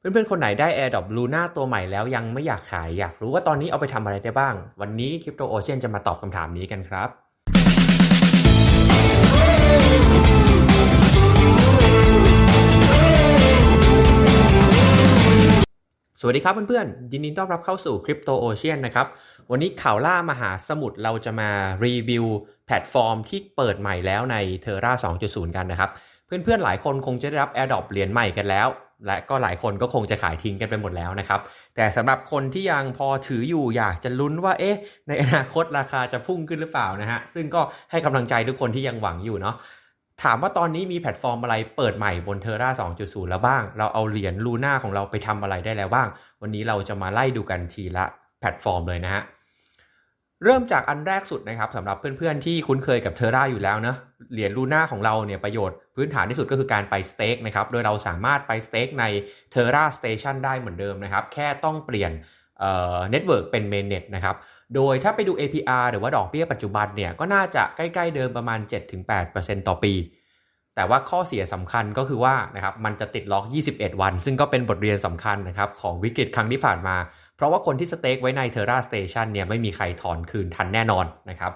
เพื่อนๆ คนไหนได้ AirDrop Luna ตัวใหม่แล้วยังไม่อยากขายอยากรู้ว่าตอนนี้เอาไปทำอะไรได้บ้าง วันนี้ Crypto Ocean จะมาตอบคำถามนี้กันครับ สวัสดีครับเพื่อนๆ ยินดีต้อนรับเข้าสู่ Crypto Ocean นะครับ วันนี้ข่าวล่ามหาสมุทรเราจะมารีวิวแพลตฟอร์มที่เปิดใหม่แล้วใน Terra 2.0 กันนะครับ เพื่อนๆ หลายคนคงจะได้รับ AirDrop เหรียญใหม่กันแล้ว และก็หลายคนก็คงจะขายทิ้งกันไปหมดแล้วนะครับ แต่สำหรับคนที่ยังพอถืออยู่อยากจะลุ้นว่าเอ๊ะ ในอนาคตราคาจะพุ่งขึ้นหรือเปล่านะฮะซึ่งก็ให้กำลังใจทุกคนที่ยังหวังอยู่เนาะถามว่าตอนนี้มีแพลตฟอร์มอะไรเปิดใหม่บน Terra 2.0 แล้วบ้าง เราเอาเหรียญลูน่าของเราไปทำอะไรได้แล้วบ้าง วันนี้เราจะมาไล่ดูกันทีละแพลตฟอร์มเลยนะฮะ เริ่มจากอันแรกสุดนะครับสำหรับเพื่อนๆที่คุ้นเคยกับเทอร่าอยู่แล้วนะเหรียญลูน่าของเราเนี่ยประโยชน์พื้นฐานที่สุดก็คือการไปสเต็กนะครับโดยเราสามารถไปสเต็กในเทอร่าสเตชันได้เหมือนเดิมนะครับ แค่ต้องเปลี่ยนเน็ตเวิร์กเป็นเมนเน็ตนะครับ โดยถ้าไปดู APR หรือว่าดอกเบี้ยปัจจุบันเนี่ยก็น่าจะใกล้ ๆเดิมประมาณ 7-8%ต่อปี แต่ว่าข้อเสียสำคัญก็คือว่านะครับมันจะติดล็อก 21 วัน ซึ่งก็เป็นบทเรียนสำคัญนะครับของวิกฤตครั้งที่ผ่านมา เพราะว่าคนที่สเต็กไว้ในเทอร่าสเตชันเนี่ยไม่มีใครถอนคืนทันแน่นอนนะครับ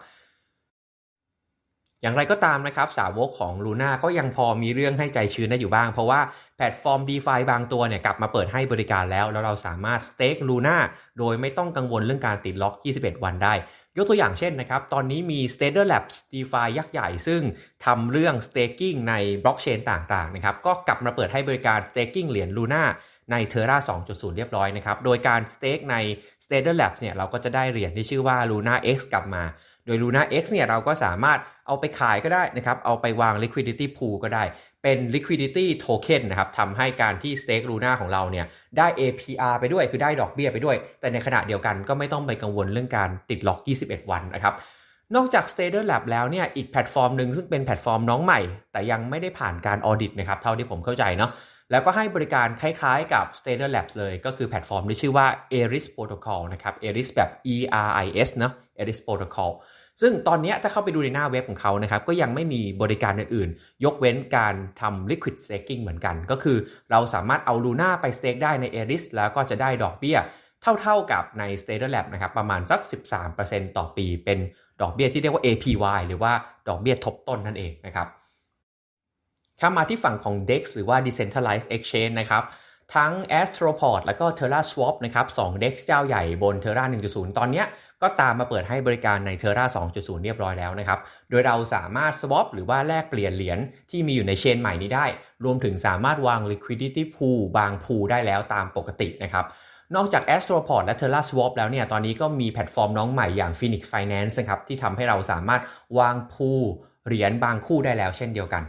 อย่างไรก็ตามนะครับ สาวกของ Luna ก็ยังพอมีเรื่องให้ใจชื้นได้อยู่บ้าง เพราะว่าแพลตฟอร์ม DeFi บางตัวเนี่ยกลับมาเปิดให้บริการแล้ว แล้วเราสามารถสเต็ก Luna โดยไม่ต้องกังวลเรื่องการติดล็อก 21 วันได้ ยกตัวอย่างเช่นนะครับ ตอนนี้มี Stader Labs DeFi ยักษ์ใหญ่ซึ่งทำเรื่อง staking ในบล็อกเชนต่างๆนะครับก็กลับมาเปิดให้บริการ staking เหรียญ Luna ใน Terra 2.0 เรียบร้อยนะครับ โดยการ stake ใน Stader Labs เนี่ยเราก็จะได้เหรียญที่ชื่อว่า Luna X กลับมา โดย Luna X เนี่ยเราก็สามารถเอาไปขายก็ได้นะครับ เอาไปวาง liquidity pool ก็ได้ เป็น liquidity token นะครับทำให้การที่ stake Luna ของเราเนี่ยได้ APR ไปด้วย คือได้ดอกเบี้ยไปด้วย แต่ในขณะเดียวกันก็ไม่ต้องไปกังวลเรื่องการติดล็อก 21 วันนะครับ นอกจาก Stader Lab แล้วเนี่ยอีกแพลตฟอร์มหนึ่งซึ่งเป็นแพลตฟอร์มน้องใหม่ แต่ยังไม่ได้ผ่านการออดิตนะครับเท่าที่ผมเข้าใจเนาะแล้วก็ให้บริการคล้ายๆกับ Stader Labs เลย ก็คือแพลตฟอร์มที่ชื่อว่า Eris Protocol นะครับ Eris แบบ E R I S เนาะ Eris Protocol ซึ่งตอนนี้ถ้าเข้าไปดูในหน้าเว็บของเขานะครับก็ยังไม่มีบริการอื่นๆ ยกเว้นการทำ liquid staking เหมือนกัน ก็คือเราสามารถเอา Luna ไป stake ได้ใน Eris แล้วก็จะได้ดอกเบี้ย เท่าๆกับใน Stader Lab นะครับประมาณสัก 13%ต่อปีเป็นดอกเบี้ยที่เรียกว่า APY หรือว่าดอกเบี้ยทบต้นนั่นเองนะครับข้ามาที่ฝั่งของ DEX หรือว่า Decentralized Exchange นะครับทั้ง Astroport แล้วก็ Terra Swap นะครับ2 DEX เจ้าใหญ่บน Terra 1.0 ตอนนี้ก็ตามมาเปิดให้บริการใน Terra 2.0 เรียบร้อยแล้วนะครับ โดยเราสามารถ swap หรือว่าแลกเปลี่ยนเหรียญที่มีอยู่ในเชนใหม่นี้ได้ รวมถึงสามารถวาง liquidity pool บาง pool ได้แล้วตามปกตินะครับ นอกจาก Astroport และ Terra Swap แล้วเนี่ย ตอนนี้ก็มีแพลตฟอร์มน้องใหม่อย่าง Phoenix Finance นะครับ ที่ทำให้เราสามารถวางพูเหรียญบางคู่ได้แล้วเช่นเดียวกัน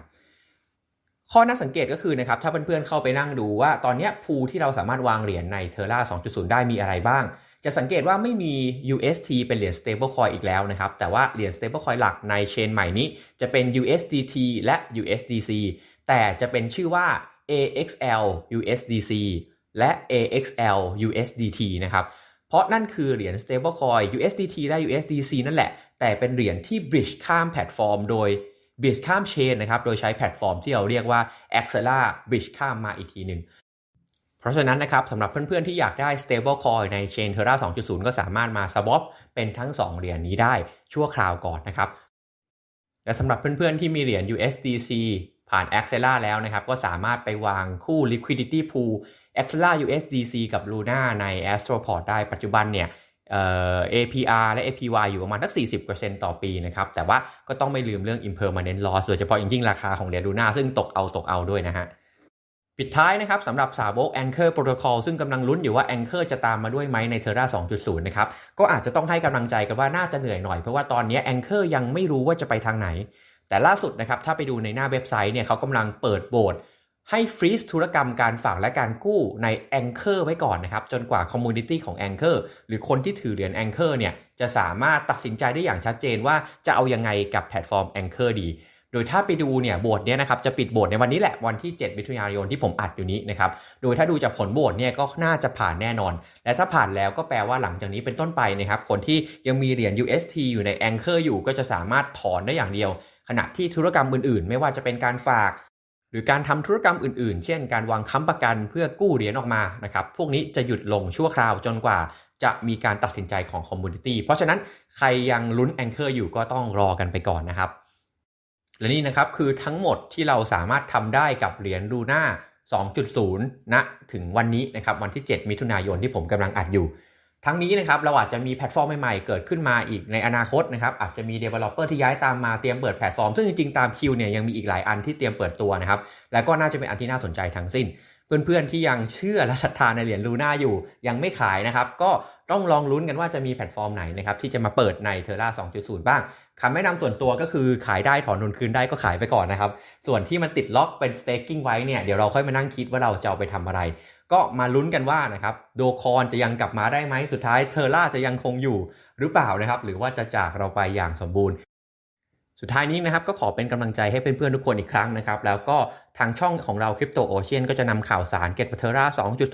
ข้อน่าสังเกตก็คือนะครับ ถ้าเพื่อนๆเข้าไปนั่งดูว่าตอนนี้พูที่เราสามารถวางเหรียญใน Terra 2.0 ได้มีอะไรบ้าง จะสังเกตว่าไม่มี UST เป็นเหรียญ stablecoin อีกแล้วนะครับ แต่ว่าเหรียญ stablecoin หลักในเชนใหม่นี้จะเป็น USDT และ USDC แต่จะเป็นชื่อว่า AXL USDC และ AXL USDT นะครับ เพราะนั่นคือเหรียญ stablecoin USDT และ USDC นั่นแหละ แต่เป็นเหรียญที่ bridge ข้ามแพลตฟอร์มโดย bridge ข้ามเชนนะครับ โดยใช้แพลตฟอร์มที่เราเรียกว่า Axela bridge ข้ามมาอีกทีหนึ่งเพราะฉะนั้นนะครับสำหรับเพื่อนๆ ที่อยากได้ stablecoin ใน Chain Terra 2.0 ก็สามารถมา swap เป็นทั้ง 2 เหรียญนี้ได้ชั่วคราวก่อนนะครับ และสำหรับเพื่อนๆ ที่มีเหรียญ USDC ผ่าน Axela แล้วนะครับ ก็สามารถไปวางคู่ liquidity pool Axela USDC กับ Luna ใน Astroport ได้ปัจจุบันเนี่ยเอ่อ APR และ APY อยู่ประมาณสัก 40%ต่อปีนะครับ แต่ว่าก็ต้องไม่ลืมเรื่อง impermanent loss โดยเฉพาะอย่างยิ่งราคาของเหรียญ Luna ซึ่งตกเอาตกเอาด้วยนะฮะ ปิดท้ายนะครับสำหรับสาวก Anchor Protocol ซึ่งกำลังลุ้นอยู่ว่า Anchor จะตามมาด้วยไหมใน Terra 2.0 นะครับ ก็อาจจะต้องให้กำลังใจกันว่าน่าจะเหนื่อยหน่อย เพราะว่าตอนนี้ Anchor ยังไม่รู้ว่าจะไปทางไหน แต่ล่าสุดนะครับถ้าไปดูในหน้าเว็บไซต์เนี่ยเขากำลังเปิดโบสให้ฟรีซธุรกรรมการฝากและการกู้ใน Anchor ไว้ก่อนนะครับ จนกว่าคอมมูนิตี้ของ Anchor หรือคนที่ถือเหรียญ Anchor เนี่ยจะสามารถตัดสินใจได้อย่างชัดเจนว่าจะเอายังไงกับแพลตฟอร์ม Anchor ดี โดยถ้าไปดูเนี่ยโบสเนี่ยนะครับจะปิดโบสในวันนี้แหละวันที่ 7 มิถุนายนที่ผมอัดอยู่นี้นะครับโดยถ้าดูจากผลโบสเนี่ยก็น่าจะผ่านแน่นอน และถ้าผ่านแล้วก็แปลว่าหลังจากนี้เป็นต้นไปนะครับคนที่ยังมีเหรียญ UST อยู่ใน Anchor อยู่ก็จะสามารถถอนได้อย่างเดียว ขณะที่ธุรกรรมอื่นๆ ไม่ว่าจะเป็นการฝาก หรือการทำธุรกรรมอื่นๆ เช่น การวางค้ำประกันเพื่อกู้เหรียญออกมานะครับพวกนี้จะหยุดลงชั่วคราวจนกว่าจะมีการตัดสินใจของคอมมูนิตี้เพราะฉะนั้นใครยังลุ้นแองเกอร์อยู่ก็ต้องรอกันไปก่อนนะครับ และนี่นะครับคือทั้งหมดที่เราสามารถทำได้กับเหรียญลูน่า2.0ณถึงวันนี้นะครับวันที่ 7 มิถุนายนที่ผมกำลังอัดอยู่ ทั้งนี้นะครับเราอาจจะมีแพลตฟอร์มใหม่ๆ เกิดขึ้นมาอีกในอนาคตนะครับอาจจะมี Developer ที่ย้ายตามมาเตรียมเปิดแพลตฟอร์ม ซึ่งจริงๆ ตามคิวเนี่ยยังมีอีกหลายอันที่เตรียมเปิดตัวนะครับแล้วก็น่าจะเป็นอันที่น่าสนใจทั้งสิ้น เพื่อนๆที่ยังเชื่อและศรัทธาในเหรียญลูน่าอยู่ยังไม่ขายนะครับก็ต้องลองลุ้นกันว่าจะมีแพลตฟอร์มไหนนะครับที่จะมาเปิดในเทอร่า 2.0 บ้างคำแนะนำส่วนตัวก็คือขายได้ถอนทุนคืนได้ก็ขายไปก่อนนะครับ ส่วนที่มันติดล็อกเป็น staking ไว้เนี่ยเดี๋ยวเราค่อยมานั่งคิดว่าเราจะเอาไปทำอะไร ก็มาลุ้นกันว่านะครับโดคอนจะยังกลับมาได้ไหมสุดท้ายเทอร่าจะยังคงอยู่หรือเปล่านะครับ หรือว่าจะจากเราไปอย่างสมบูรณ์ สุดท้ายนี้นะครับก็ขอเป็นกำลังใจให้เพื่อนๆทุกคนอีกครั้งนะครับ แล้วก็ทางช่องของเรา Crypto Ocean ก็จะนำข่าวสารเกี่ยวกับเทอร่า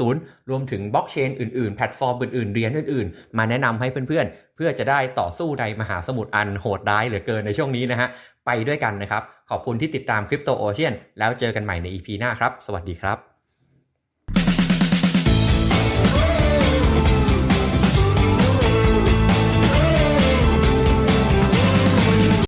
2.0 รวมถึงบล็อกเชนอื่นๆ แพลตฟอร์มอื่นๆ เรียญอื่นๆ มาแนะนำให้เพื่อนๆ เพื่อจะได้ต่อสู้ในมหาสมุทรอันโหดร้ายเหลือเกินในช่วงนี้นะฮะ ไปด้วยกันนะครับ ขอบคุณที่ติดตาม Crypto Ocean แล้วเจอกันใหม่ใน EP หน้าครับ สวัสดีครับ